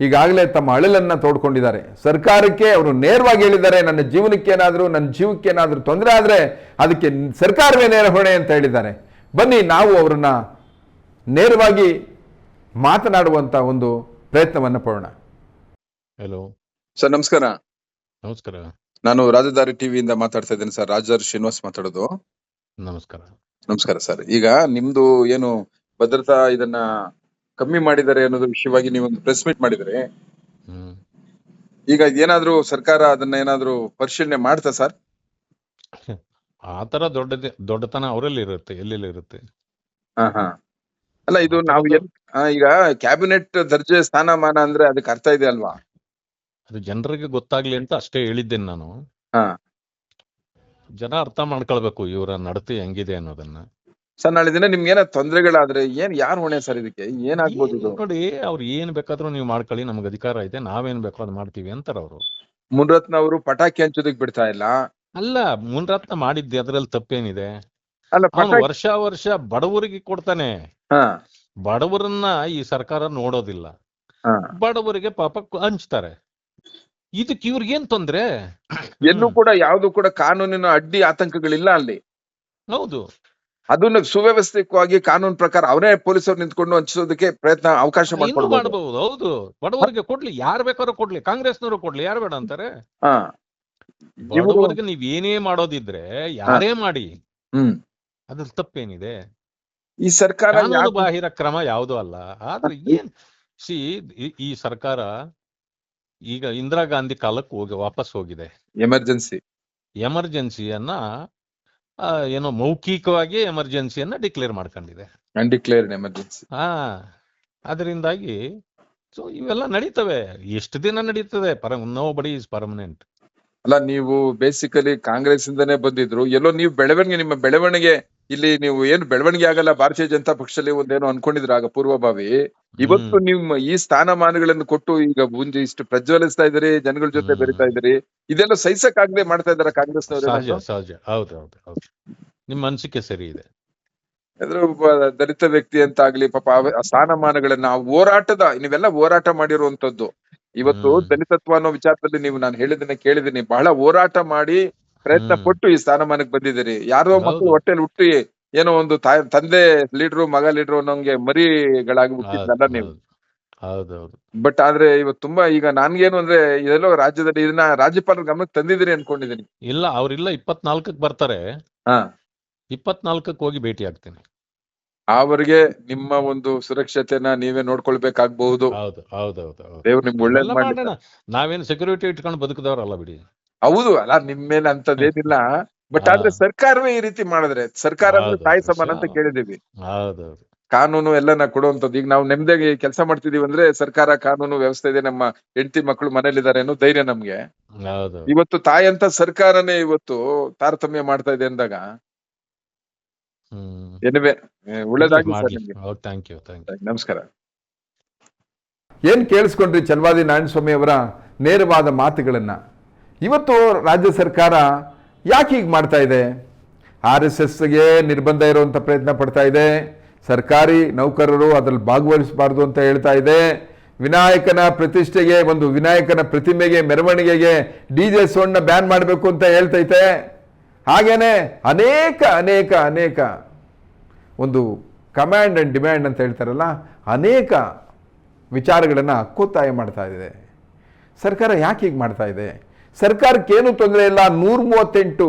Speaker 1: ಈಗಾಗಲೇ ತಮ್ಮ ಅಳಲನ್ನು ತೋಡ್ಕೊಂಡಿದ್ದಾರೆ. ಸರ್ಕಾರಕ್ಕೆ ಅವರು ನೇರವಾಗಿ ಹೇಳಿದ್ದಾರೆ, ನನ್ನ ಜೀವನಕ್ಕೆ ಏನಾದರೂ, ನನ್ನ ಜೀವಕ್ಕೆ ಏನಾದರೂ ತೊಂದರೆ ಆದರೆ ಅದಕ್ಕೆ ಸರ್ಕಾರವೇ ನೇರ ಹೊಣೆ ಅಂತ ಹೇಳಿದ್ದಾರೆ. ಬನ್ನಿ, ನಾವು ಅವರನ್ನು ನೇರವಾಗಿ ಮಾತನಾಡುವಂಥ ಒಂದು ಪ್ರಯತ್ನವನ್ನು ಪಡೋಣ.
Speaker 3: ಹಲೋ
Speaker 4: ಸರ್ ನಮಸ್ಕಾರ.
Speaker 3: ನಮಸ್ಕಾರ.
Speaker 4: ನಾನು ರಾಜಧಾರಿ ಟಿವಿಯಿಂದ ಮಾತಾಡ್ತಾ ಇದ್ದೇನೆ ಸರ್ ರಾಜಧಾರಿ ಶ್ರೀನಿವಾಸ್ ಮಾತಾಡೋದು.
Speaker 3: ನಮಸ್ಕಾರ.
Speaker 4: ನಮಸ್ಕಾರ ಸರ್. ಈಗ ನಿಮ್ದು ಏನು ಭದ್ರತಾ ಇದನ್ನ ಕಮ್ಮಿ ಮಾಡಿದ್ದಾರೆ ಅನ್ನೋದು ವಿಷಯವಾಗಿ ನೀವೊಂದು ಪ್ರೆಸ್ ಮೀಟ್ ಮಾಡಿದ್ರೆ.
Speaker 3: ಹ್ಮ್.
Speaker 4: ಈಗ ಏನಾದ್ರೂ ಸರ್ಕಾರ ಅದನ್ನ ಏನಾದ್ರೂ ಪರಿಶೀಲನೆ ಮಾಡ್ತಾ ಸರ್?
Speaker 3: ಆ ತರ ದೊಡ್ಡ ದೊಡ್ಡತನ ಅವರಲ್ಲಿ ಇರುತ್ತೆ ಎಲ್ಲೆಲ್ಲಿ ಇರುತ್ತೆ?
Speaker 4: ಹಾ ಹಾ.
Speaker 5: ಅಲ್ಲ ಇದು ನಾವು ಈಗ ಕ್ಯಾಬಿನೆಟ್ ದರ್ಜೆ ಸ್ಥಾನಮಾನ ಅಂದ್ರೆ ಅದಕ್ಕೆ ಅರ್ಥ ಇದೆ ಅಲ್ವಾ?
Speaker 2: ಅದು ಜನರಿಗೆ ಗೊತ್ತಾಗ್ಲಿ ಅಂತ ಅಷ್ಟೇ ಹೇಳಿದ್ದೇನೆ ನಾನು.
Speaker 5: ಹಾ.
Speaker 2: ಜನ ಅರ್ಥ ಮಾಡ್ಕೊಳ್ಬೇಕು ಇವರ ನಡತೆ ಹೆಂಗಿದೆ ಅನ್ನೋದನ್ನ.
Speaker 5: ಸರ್ ನಾಳೆ ದಿನ ನಿಮ್ಗೆ ಏನೋ ತೊಂದರೆಗಳಾದ್ರೆ ಏನ್ ಯಾರು ಹೊಣೆ ಸರ್ ಇದಕ್ಕೆ? ಏನಾಗ್ಬೋದು
Speaker 2: ನೋಡಿ ಅವ್ರು ಏನ್ ಬೇಕಾದ್ರೂ ನೀವು ಮಾಡ್ಕೊಳ್ಳಿ ನಮ್ಗೆ ಅಧಿಕಾರ ಇದೆ ನಾವೇನ್ ಬೇಕೋ ಅದ್ ಮಾಡ್ತೀವಿ ಅಂತಾರ ಅವರು.
Speaker 5: ಮುನ್ರತ್ನ ಅವರು ಪಟಾಕಿ ಹಂಚೋದಕ್ ಬಿಡ್ತಾ ಇಲ್ಲ?
Speaker 2: ಅಲ್ಲ ಮುನ್ರತ್ನ ಮಾಡಿದ್ದೆ ಅದ್ರಲ್ಲಿ ತಪ್ಪೇನಿದೆ.
Speaker 5: ಅಲ್ಲ
Speaker 2: ವರ್ಷ ವರ್ಷ ಬಡವರಿಗೆ ಕೊಡ್ತಾನೆ. ಬಡವರನ್ನ ಈ ಸರ್ಕಾರ ನೋಡೋದಿಲ್ಲ. ಬಡವರಿಗೆ ಪಾಪ ಹಂಚ್ತಾರೆ. ಇದಕ್ಕೆ ಇವ್ರಿಗೇನ್ ತೊಂದ್ರೆ?
Speaker 5: ಎಲ್ಲೂ ಕೂಡ ಯಾವ್ದು ಕೂಡ ಕಾನೂನಿನ ಅಡ್ಡಿ ಆತಂಕಗಳಿಲ್ಲ ಅಲ್ಲಿ.
Speaker 2: ಹೌದು.
Speaker 5: ಅದನ್ನ ಸುವ್ಯವಸ್ಥಿತವಾಗಿ ಕಾನೂನು ಪ್ರಕಾರ ಅವರೇ ಪೊಲೀಸರು ನಿಂತ್ಕೊಂಡು ಹಂಚೋದಕ್ಕೆ ಪ್ರಯತ್ನ ಅವಕಾಶ
Speaker 2: ಮಾಡಬಹುದು ಹೌದು. ಬಡವರಿಗೆ ಕೊಡ್ಲಿ ಯಾರ್ ಬೇಕಾದ್ರೂ ಕೊಡ್ಲಿ ಕಾಂಗ್ರೆಸ್ನವರು ಕೊಡ್ಲಿ ಯಾರು ಬೇಡ ಅಂತಾರೆ. ಬಡವರಿಗೆ ನೀವ್ ಏನೇ ಮಾಡೋದಿದ್ರೆ ಯಾರೇ ಮಾಡಿ.
Speaker 5: ಹ್ಮ್
Speaker 2: ಅದ್ರ ತಪ್ಪೇನಿದೆ?
Speaker 5: ಈ ಸರ್ಕಾರ
Speaker 2: ಬಾಹಿರ ಕ್ರಮ ಯಾವುದು ಅಲ್ಲ. ಆದ್ರೆ ಏನ್? ಸಿ ಈ ಸರ್ಕಾರ ಈಗ ಇಂದಿರಾ ಗಾಂಧಿ ಕಾಲಕ್ಕೆ ಹೋಗಿ ವಾಪಸ್ ಹೋಗಿದೆ.
Speaker 5: ಎಮರ್ಜೆನ್ಸಿ.
Speaker 2: ಎಮರ್ಜೆನ್ಸಿಯನ್ನ ಏನೋ ಮೌಖಿಕವಾಗಿ ಎಮರ್ಜೆನ್ಸಿಯನ್ನ ಡಿಕ್ಲೇರ್ ಮಾಡ್ಕೊಂಡಿದೆ.
Speaker 5: ಎಮರ್ಜೆನ್ಸಿ
Speaker 2: ಹಾ. ಅದರಿಂದಾಗಿ ಸೊ ಇವೆಲ್ಲ ನಡೀತವೆ. ಎಷ್ಟು ದಿನ ನಡೀತದೆ? ನೋ ಬಡಿ ಇಸ್ ಪರ್ಮನೆಂಟ್.
Speaker 5: ಅಲ್ಲ ನೀವು ಬೇಸಿಕಲಿ ಕಾಂಗ್ರೆಸ್ ಇಂದನೇ ಬಂದಿದ್ರು. ಎಲ್ಲೋ ನೀವು ಬೆಳವಣಿಗೆ ನಿಮ್ಮ ಬೆಳವಣಿಗೆ ಇಲ್ಲಿ ನೀವು ಏನು ಬೆಳವಣಿಗೆ ಆಗಲ್ಲ ಭಾರತೀಯ ಜನತಾ ಪಕ್ಷದಲ್ಲಿ ಒಂದೇನೋ ಅನ್ಕೊಂಡಿದ್ರು ಆಗ ಪೂರ್ವಭಾವಿ. ಇವತ್ತು ನಿಮ್ಮ ಈ ಸ್ಥಾನಮಾನಗಳನ್ನು ಕೊಟ್ಟು ಈಗ ಮುಂದೆ ಇಷ್ಟು ಪ್ರಜ್ವಲಿಸ್ತಾ ಇದ್ದೀರಿ ಜನಗಳ ಜೊತೆ. ಬೆರಿತಾ ಇದ್ರಿ ಇದೆಲ್ಲ ಸಹಿಸಕ್ಕಾಗದೆ ಮಾಡ್ತಾ ಇದಾರೆ
Speaker 2: ಹೌದು ನಿಮ್ಮ ಅನಿಸಿಕೆ ಸರಿ ಇದೆ.
Speaker 5: ದಲಿತ ವ್ಯಕ್ತಿ ಅಂತ ಆಗ್ಲಿ ಪಾಪ ಆ ಸ್ಥಾನಮಾನಗಳನ್ನ ಹೋರಾಟದ ನೀವೆಲ್ಲ ಹೋರಾಟ ಮಾಡಿರುವಂತದ್ದು ಇವತ್ತು. ದಲಿತತ್ವ ಅನ್ನೋ ವಿಚಾರದಲ್ಲಿ ನೀವು ನಾನು ಹೇಳಿದ್ದನ್ನ ಕೇಳಿದೀನಿ ಬಹಳ ಹೋರಾಟ ಮಾಡಿ ಪ್ರಯತ್ನ ಪಟ್ಟು ಈ ಸ್ಥಾನಮಾನಕ್ಕೆ ಬಂದಿದ್ದೀರಿ. ಯಾರೋ ಮಕ್ಕಳು. ಹೊಟ್ಟೆಲಿ ಹುಟ್ಟಿ ಏನೋ ಒಂದು ತಂದೆ ಲೀಡ್ರು ಮಗ ಲೀಡ್ರು ಅನ್ನೋಂಗೆ ಮರಿಗಳಾಗಿ ಬಿಟ್ಟಿದ್ದಲ್ಲ ನೀವು.
Speaker 2: ಹೌದೌದು
Speaker 5: ಬಟ್ ಆದ್ರೆ ಇವತ್ತು ತುಂಬಾ ಈಗ ನನ್ಗೇನು ಅಂದ್ರೆ ಇದೆಲ್ಲೋ ರಾಜ್ಯದಲ್ಲಿ ಇದನ್ನ ರಾಜ್ಯಪಾಲರ ಗಮನಕ್ಕೆ ತಂದಿದ್ದೀರಿ ಅನ್ಕೊಂಡಿದ್ದೀನಿ.
Speaker 2: ಇಲ್ಲ ಅವ್ರಿಲ್ಲ ಇಪ್ಪತ್ನಾಲ್ಕಕ್ಕೆ ಬರ್ತಾರೆ.
Speaker 5: ಹಾ.
Speaker 2: ಇಪ್ಪತ್ನಾಲ್ಕಕ್ಕೆ ಹೋಗಿ ಭೇಟಿ ಆಗ್ತೀನಿ.
Speaker 5: ಅವರಿಗೆ ನಿಮ್ಮ ಒಂದು ಸುರಕ್ಷತೆನ ನೀವೇ ನೋಡ್ಕೊಳ್ಬೇಕಾಗಬಹುದು.
Speaker 2: ಹೌದು ಹೌದು ಹೌದು
Speaker 5: ದೇವ್ರು ನಿಮ್ಗೆ
Speaker 2: ಒಳ್ಳೆ ನಾವೇನು ಸೆಕ್ಯೂರಿಟಿ ಇಟ್ಕೊಂಡು ಬದುಕದವ್ರಲ್ಲ ಬಿಡಿ.
Speaker 5: ಹೌದು ಅಲ್ಲ ನಿಮ್ ಮೇಲೆ ಅಂತದೇನಿಲ್ಲ ಬಟ್ ಆದ್ರೆ ಸರ್ಕಾರವೇ ಈ ರೀತಿ ಮಾಡಿದ್ರೆ ಸರ್ಕಾರ ಅಂದ್ರೆ ತಾಯಿ ಸಮಾನ ಅಂತ ಕೇಳಿದೀವಿ ಕಾನೂನು ಎಲ್ಲನ ಕೊಡುವಂತದ್ದು ಈಗ ನಾವು ನೆಮ್ಮದಿಯಾಗಿ ಕೆಲಸ ಮಾಡ್ತಿದೀವಿ ಅಂದ್ರೆ ಸರ್ಕಾರ ಕಾನೂನು ವ್ಯವಸ್ಥೆ ಇದೆ ನಮ್ಮ ಹೆಂಡತಿ ಮಕ್ಕಳು ಮನೇಲಿದ್ದಾರೆ ಅನ್ನೋ ಧೈರ್ಯ ನಮ್ಗೆ.
Speaker 2: ಹೌದು.
Speaker 5: ಇವತ್ತು ತಾಯಿ ಅಂತ ಸರ್ಕಾರನೇ ಇವತ್ತು ತಾರತಮ್ಯ ಮಾಡ್ತಾ ಇದೆ ಅಂದಾಗ
Speaker 2: ಹ್ಮ್.
Speaker 5: ಎನಿವೆ ಒಳ್ಳೇದಾಗಿ ಸರ್
Speaker 2: ಮಾಡ್ಲಿ.
Speaker 5: ನಿಮ್ಗೆ.
Speaker 2: ಹೌದು ಥ್ಯಾಂಕ್ ಯು ಥ್ಯಾಂಕ್ ಯು
Speaker 5: ನಮಸ್ಕಾರ.
Speaker 1: ಏನ್ ಕೇಳಿಸ್ಕೊಂಡ್ರಿ ಚಲವಾದಿ ನಾರಾಯಣಸ್ವಾಮಿ ಅವರ ನೇರವಾದ ಮಾತುಗಳನ್ನ? ಇವತ್ತು ರಾಜ್ಯ ಸರ್ಕಾರ ಯಾಕೆ ಹೀಗೆ ಮಾಡ್ತಾ ಇದೆ? ಆರ್ ಎಸ್ ಎಸ್ಗೆ ನಿರ್ಬಂಧ ಇರುವಂಥ ಪ್ರಯತ್ನ ಪಡ್ತಾ ಇದೆ. ಸರ್ಕಾರಿ ನೌಕರರು ಅದರಲ್ಲಿ ಭಾಗವಹಿಸಬಾರ್ದು ಅಂತ ಹೇಳ್ತಾ ಇದೆ. ವಿನಾಯಕನ ಪ್ರತಿಷ್ಠೆಗೆ, ಒಂದು ವಿನಾಯಕನ ಪ್ರತಿಮೆಗೆ, ಮೆರವಣಿಗೆಗೆ ಡಿ ಜೆ ಸೌಂಡ್ನ ಬ್ಯಾನ್ ಮಾಡಬೇಕು ಅಂತ ಹೇಳ್ತೈತೆ. ಹಾಗೇನೆ ಅನೇಕ ಅನೇಕ ಅನೇಕ ಒಂದು ಕಮ್ಯಾಂಡ್ ಆ್ಯಂಡ್ ಡಿಮ್ಯಾಂಡ್ ಅಂತ ಹೇಳ್ತಾರಲ್ಲ, ಅನೇಕ ವಿಚಾರಗಳನ್ನು ಹಕ್ಕೊತ್ತಾಯ ಮಾಡ್ತಾ ಇದೆ. ಸರ್ಕಾರ ಯಾಕೆ ಹೀಗೆ ಮಾಡ್ತಾ ಇದೆ? ಸರ್ಕಾರಕ್ಕೇನು ತೊಂದರೆ ಇಲ್ಲ ನೂರ ಮೂವತ್ತೆಂಟು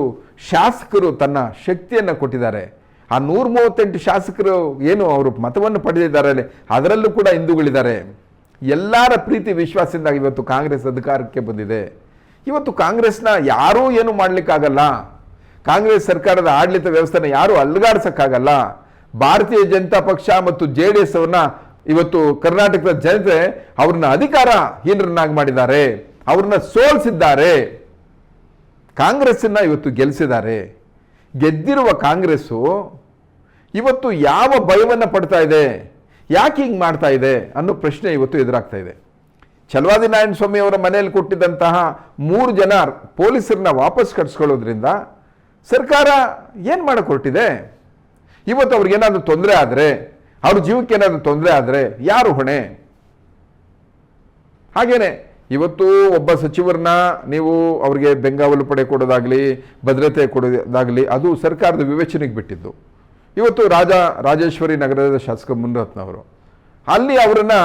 Speaker 1: ಶಾಸಕರು ತನ್ನ ಶಕ್ತಿಯನ್ನು ಕೊಟ್ಟಿದ್ದಾರೆ. ಆ ನೂರ ಮೂವತ್ತೆಂಟು ಶಾಸಕರು ಏನು ಅವರು ಮತವನ್ನು ಪಡೆದಿದ್ದಾರೆ ಅದರಲ್ಲೂ ಕೂಡ ಹಿಂದೂಗಳಿದ್ದಾರೆ. ಎಲ್ಲರ ಪ್ರೀತಿ ವಿಶ್ವಾಸದಿಂದ ಇವತ್ತು ಕಾಂಗ್ರೆಸ್ ಅಧಿಕಾರಕ್ಕೆ ಬಂದಿದೆ. ಇವತ್ತು ಕಾಂಗ್ರೆಸ್ನ ಯಾರೂ ಏನು ಮಾಡಲಿಕ್ಕಾಗಲ್ಲ. ಕಾಂಗ್ರೆಸ್ ಸರ್ಕಾರದ ಆಡಳಿತ ವ್ಯವಸ್ಥೆನ ಯಾರೂ ಅಲ್ಗಾಡ್ಸೋಕ್ಕಾಗಲ್ಲ. ಭಾರತೀಯ ಜನತಾ ಪಕ್ಷ ಮತ್ತು ಜೆ ಡಿ ಅವ್ರನ್ನ ಇವತ್ತು ಕರ್ನಾಟಕದ ಜನತೆ ಅವ್ರನ್ನ ಅಧಿಕಾರ ಹೀನರನ್ನಾಗಿ ಮಾಡಿದ್ದಾರೆ. ಅವ್ರನ್ನ ಸೋಲಿಸಿದ್ದಾರೆ. ಕಾಂಗ್ರೆಸ್ಸನ್ನು ಇವತ್ತು ಗೆಲ್ಲಿಸಿದ್ದಾರೆ ಗೆದ್ದಿರುವ ಕಾಂಗ್ರೆಸ್ಸು ಇವತ್ತು ಯಾವ ಭಯವನ್ನು ಪಡ್ತಾ ಇದೆ? ಯಾಕೆ ಹಿಂಗೆ ಮಾಡ್ತಾ ಇದೆ ಅನ್ನೋ ಪ್ರಶ್ನೆ ಇವತ್ತು ಎದುರಾಗ್ತಾ ಇದೆ. ಚಲವಾದಿ ನಾರಾಯಣ ಸ್ವಾಮಿ ಅವರ ಮನೆಯಲ್ಲಿ ಕೊಟ್ಟಿದ್ದಂತಹ ಮೂರು ಜನ ಪೊಲೀಸರನ್ನ ವಾಪಸ್ ಕಟ್ಸ್ಕೊಳ್ಳೋದ್ರಿಂದ ಸರ್ಕಾರ ಏನು ಮಾಡಕ್ಕೆ ಹೊರಟಿದೆ ಇವತ್ತು ಅವ್ರಿಗೇನಾದರೂ ತೊಂದರೆ ಆದರೆ, ಅವ್ರ ಜೀವಕ್ಕೆ ಏನಾದರೂ ತೊಂದರೆ ಆದರೆ ಯಾರು ಹೊಣೆ? ಹಾಗೇನೆ ಇವತ್ತು ಒಬ್ಬ ಸಚಿವರನ್ನ ನೀವು ಅವರಿಗೆ ಬೆಂಗಾವಲು ಪಡೆ ಕೊಡೋದಾಗಲಿ, ಭದ್ರತೆ ಕೊಡೋದಾಗಲಿ, ಅದು ಸರ್ಕಾರದ ವಿವೇಚನೆಗೆ ಬಿಟ್ಟಿದ್ದು. ಇವತ್ತು ರಾಜ, ರಾಜೇಶ್ವರಿ ನಗರದ ಶಾಸಕ ಮುನ್ನರತ್ನವರು ಅಲ್ಲಿ ಅವರನ್ನ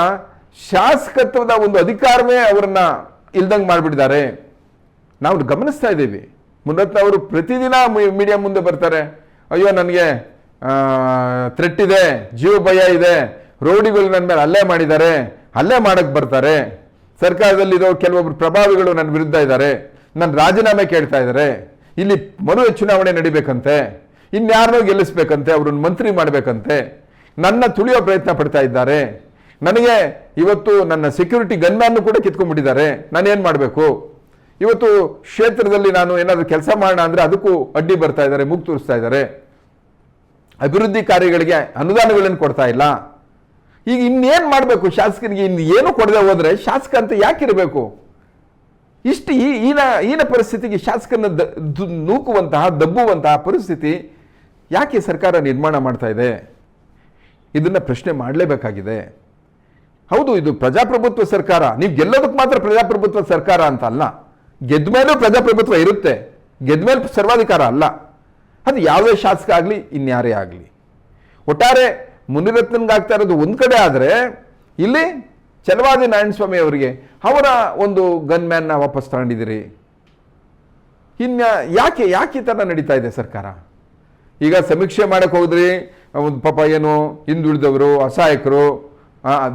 Speaker 1: ಶಾಸಕತ್ವದ ಒಂದು ಅಧಿಕಾರವೇ ಅವರನ್ನ ಇಲ್ದಂಗೆ ಮಾಡಿಬಿಟ್ಟಿದ್ದಾರೆ. ನಾವು ಗಮನಿಸ್ತಾ ಇದ್ದೀವಿ. ಮುನ್ನತ್ನ ಅವರು ಪ್ರತಿದಿನ ಮೀಡಿಯಾ ಮುಂದೆ ಬರ್ತಾರೆ. ಅಯ್ಯೋ, ನನಗೆ ಥ್ರೆಟ್ ಇದೆ ಜೀವ ಭಯ ಇದೆ, ರೌಡಿಗಳು ನನ್ನ ಮೇಲೆ ಅಲ್ಲೇ ಮಾಡಿದ್ದಾರೆ, ಅಲ್ಲೇ ಮಾಡಕ್ಕೆ ಬರ್ತಾರೆ. ಸರ್ಕಾರದಲ್ಲಿರೋ ಕೆಲವೊಬ್ಬರು ಪ್ರಭಾವಿಗಳು ನನ್ನ ವಿರುದ್ಧ ಇದ್ದಾರೆ ನನ್ನ ರಾಜೀನಾಮೆ ಕೇಳ್ತಾ ಇದ್ದಾರೆ, ಇಲ್ಲಿ ಮರು ಚುನಾವಣೆ ನಡಿಬೇಕಂತೆ, ಇನ್ಯಾರನ್ನೋ ಗೆಲ್ಲಿಸ್ಬೇಕಂತೆ, ಅವ್ರನ್ನ ಮಂತ್ರಿ ಮಾಡಬೇಕಂತೆ, ನನ್ನ ತುಳಿಯೋ ಪ್ರಯತ್ನ ಪಡ್ತಾ ಇದ್ದಾರೆ, ನನಗೆ ಇವತ್ತು ನನ್ನ ಸೆಕ್ಯೂರಿಟಿ ಗನ್ಮ್ಯಾನ್ ಕೂಡ ಕಿತ್ಕೊಂಡ್ಬಿಟ್ಟಿದ್ದಾರೆ ನಾನೇನು ಮಾಡಬೇಕು? ಇವತ್ತು ಕ್ಷೇತ್ರದಲ್ಲಿ ನಾನು ಏನಾದರೂ ಕೆಲಸ ಮಾಡೋಣ ಅಂದರೆ ಅದಕ್ಕೂ ಅಡ್ಡಿ ಬರ್ತಾ ಇದ್ದಾರೆ, ಮೂಗು ತೋರಿಸ್ತಾ ಇದ್ದಾರೆ. ಅಭಿವೃದ್ಧಿ ಕಾರ್ಯಗಳಿಗೆ ಅನುದಾನಗಳನ್ನು ಕೊಡ್ತಾ ಇಲ್ಲ. ಈಗ ಇನ್ನೇನು ಮಾಡಬೇಕು? ಶಾಸಕರಿಗೆ ಇನ್ನು ಏನು ಕೊಡದೆ ಹೋದರೆ ಶಾಸಕ ಅಂತ ಯಾಕಿರಬೇಕು ಇಷ್ಟು ಈ ಈನ ಈನ ಪರಿಸ್ಥಿತಿಗೆ ಶಾಸಕನ ದ ನೂಕುವಂತಹ, ದಬ್ಬುವಂತಹ ಪರಿಸ್ಥಿತಿ ಯಾಕೆ ಸರ್ಕಾರ ನಿರ್ಮಾಣ ಮಾಡ್ತಾ ಇದೆ? ಇದನ್ನು ಪ್ರಶ್ನೆ ಮಾಡಲೇಬೇಕಾಗಿದೆ. ಹೌದು, ಇದು ಪ್ರಜಾಪ್ರಭುತ್ವ ಸರ್ಕಾರ. ನೀವು ಗೆಲ್ಲೋದಕ್ಕೆ ಮಾತ್ರ ಪ್ರಜಾಪ್ರಭುತ್ವ ಸರ್ಕಾರ ಅಂತ ಅಲ್ಲ. ಗೆದ್ದ ಮೇಲೂ ಪ್ರಜಾಪ್ರಭುತ್ವ ಇರುತ್ತೆ. ಗೆದ್ದ ಮೇಲೆ ಸರ್ವಾಧಿಕಾರ ಅಲ್ಲ. ಅದು ಯಾವುದೇ ಶಾಸಕ ಆಗಲಿ, ಇನ್ಯಾರೇ ಆಗಲಿ. ಒಟ್ಟಾರೆ ಮುನಿರತ್ನನ್ಗಾಗ್ತಾ ಇರೋದು ಒಂದು ಕಡೆ ಆದರೆ ಇಲ್ಲಿ ಚಲವಾದಿ ನಾರಾಯಣಸ್ವಾಮಿ ಅವರಿಗೆ, ಅವರ ಒಂದು ಗನ್ ಗನ್ಮ್ಯಾನ್ನ ವಾಪಸ್ ತಗೊಂಡಿದ್ದೀರಿ. ಇನ್ನು ಯಾಕೆ ಯಾಕೆ ಈ ಥರ ನಡೀತಾ ಇದೆ ಸರ್ಕಾರ? ಈಗ ಸಮೀಕ್ಷೆ ಮಾಡಕ್ಕೆ ಹೋದ್ರಿ, ಒಂದು ಪಾಪ ಏನು ಹಿಂದುಳಿದವರು ಅಸಹಾಯಕರು